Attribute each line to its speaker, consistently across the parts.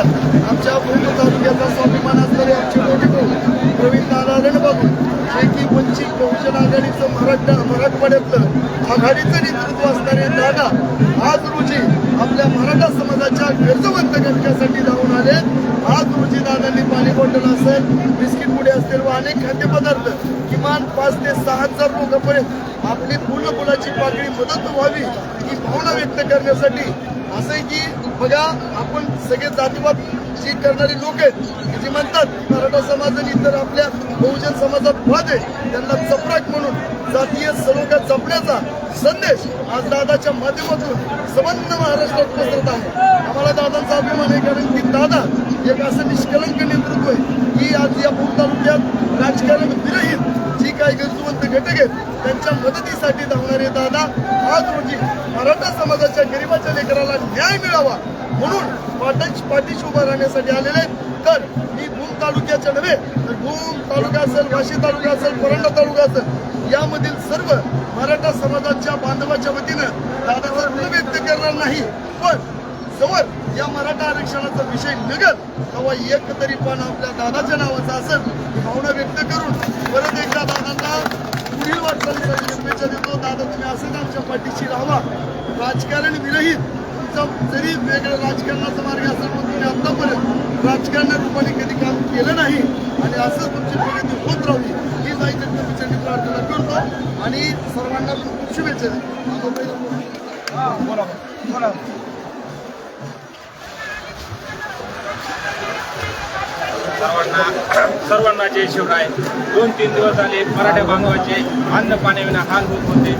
Speaker 1: आमच्या पूर्ण तालुक्याचा स्वाभिमान असणारे आमचे मोठे भाऊ प्रवीण नारायण बाबू जे की वंचित बहुजन आघाडीचं मराठा मराठवाड्यातलं आघाडीचं नेतृत्व असणारे दादा आज रोजी आपल्या मराठा समाजाच्या गरजवंत घटकासाठी धावून आले. आज रोजी दादांनी पाणी बॉटल असेल बिस्किट पुडे असतील व अनेक खाद्यपदार्थ किमान पाच ते सहा हजार लोकांपर्यंत आपली पूर्ण फुलाची पाकळी मदत व्हावी ही भावना व्यक्त करण्यासाठी असं आहे की बघा आपण सगळे जातीवाद जी करणारी लोक आहेत जी म्हणतात मराठा समाज आणि इतर आपल्या बहुजन समाजात वाद आहे त्यांना चपराक म्हणून जातीय सलोखा जपण्याचा संदेश आज दादाच्या माध्यमातून संबंध महाराष्ट्रात पसरत आहे. आम्हाला दादांचा अभिमान आहे कारण की दादा एक असं निष्कलंक नेतृत्व आहे. की आज या पूर तालुक्यात राजकारण विरहित जी काही गरजवंत घटक आहेत त्यांच्या मदतीसाठी धावणारे दादा आज पाठीशी उभा राहण्यासाठी आलेले तर मी भूम तालुक्याच्या नव्हे तर भूम तालुका असेल वाशी तालुका असेल परंडा तालुका असेल यामधील सर्व मराठा समाजाच्या बांधवाच्या वतीनं दादाचा ऋण व्यक्त करणार नाही. पण जवळ या मराठा आरक्षणाचा विषय निघत तेव्हा एक तरी पण आपल्या दादाच्या नावाचा असेल ही भावना व्यक्त करून परत एकदा दादांना पुढील वाटचालीसाठी शुभेच्छा देतो. दादा तुम्ही असंच आमच्या पाठीशी राहावा. राजकारण विरहित तुमचा जरी वेगळं राजकारणाचा मार्ग असेल पण तुम्ही आतापर्यंत राजकारणा रूपाने कधी काम केलं नाही आणि असं तुमची प्रगती होत राहावी ही जायची तुमच्यासाठी प्रार्थना करतो आणि सर्वांना खूप शुभेच्छा देतो.
Speaker 2: बोला बोला.
Speaker 3: सर्वांना जय शिवराय. दोन तीन दिवस झाले मराठा बांधवाचे अन्न पाण्याविना हाल होत होते.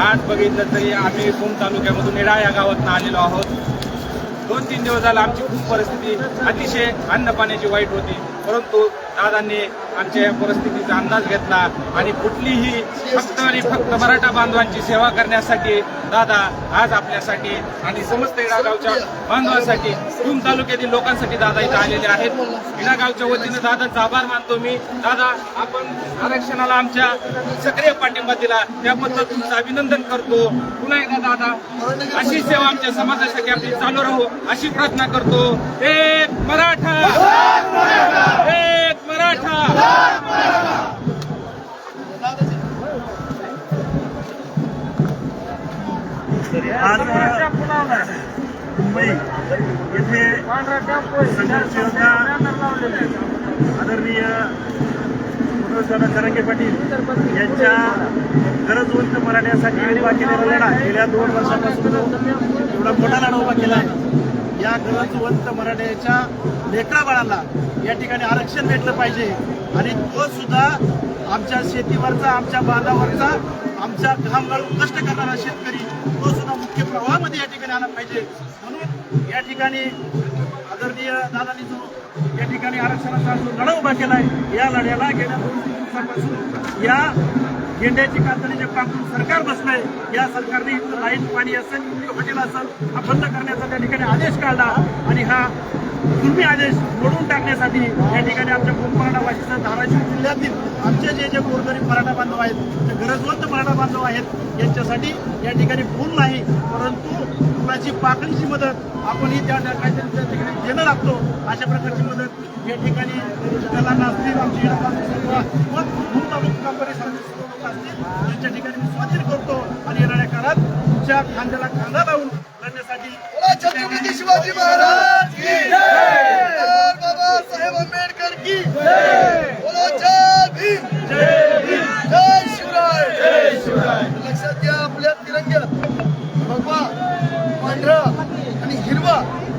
Speaker 3: आज बघितलं तरी आम्ही भूम तालुक्यामधून निडा या गावातून आलेलो आहोत. दोन तीन दिवस झाला आमची खूप परिस्थिती अतिशय अन्न पाण्याची वाईट होती. परंतु दादांनी आमच्या या परिस्थितीचा अंदाज घेतला आणि कुठलीही फक्त आणि फक्त मराठा बांधवांची सेवा करण्यासाठी दादा आज आपल्यासाठी आणि समस्त इडागावच्या बांधवांसाठी भूम तालुक्यातील लोकांसाठी दादा इथं आलेले आहेत. इडागावच्या वतीनं दादांचा आभार मानतो मी. दादा आपण आरक्षणाला आमच्या सक्रिय पाठिंबा दिला. त्याबद्दल तुमचं अभिनंदन करतो. पुन्हा एकदा दादा अशी सेवा आमच्या समाजासाठी आपली चालू राहू अशी प्रार्थना करतो. एक मराठा!
Speaker 2: आज मुंबई येथे संघर्ष योद्धा आदरणीय मनोजदादा जरांगे पाटील यांच्या गरजवंत मराठ्यासाठी उभा केलेला लढा गेल्या दोन वर्षापासून एवढा मोठा लढा उभा केला या गरजवंत मराठ्याच्या लेकरा बाळाला या ठिकाणी आरक्षण भेटलं पाहिजे आणि तो सुद्धा आमच्या शेतीवरचा आमच्या बांधावरचा आमच्या घाम कष्ट करणारा शेतकरी तो मुख्य प्रवाहामध्ये या ठिकाणी आला पाहिजे. म्हणून या ठिकाणी आदरणीय दादानी जो या ठिकाणी आरक्षणाचा जो लढा उभा केला आहे या लढ्याला गेल्या दोन तीन दिवसापासून या गेंड्याची कातडी जे कापून सरकार बसलंय या सरकारने इथं लाईन पाणी असेल हॉटेल असेल हा बंद करण्याचा त्या ठिकाणी आदेश काढला आणि हा तुम्ही आदेश मोडून टाकण्यासाठी या ठिकाणी आमच्या कोकणाला वाशीचा धाराशिव जिल्ह्यातील आमचे जे जे गोरगरीब मराठा बांधव आहेत जे गरजवंत मराठा बांधव आहेत यांच्यासाठी या ठिकाणी फूल नाही परंतु कुणाची पाकळीची मदत आपणही त्या ठिकाणी देणं लागतो अशा प्रकारची मदत या ठिकाणी दलांना असतील आमची तालुका परिसरातील त्यांच्या ठिकाणी मी स्वाधीन करतो आणि येणाऱ्या काळात तुमच्या खांद्याला खांदा लावून लढण्यासाठी
Speaker 1: शिवाजी महाराज बाबासाहेब आंबेडकर की शिवराय! लक्षात घ्या आपल्या तिरंग्यात. भगवा पांढरा आणि हिरवा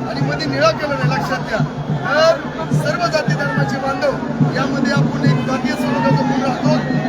Speaker 1: आणि मध्ये निळा कलर लक्षात घ्या. तर सर्व जाती धर्माचे बांधव यामध्ये आपण एक जातीय समाजाचा म्हणून राहतो.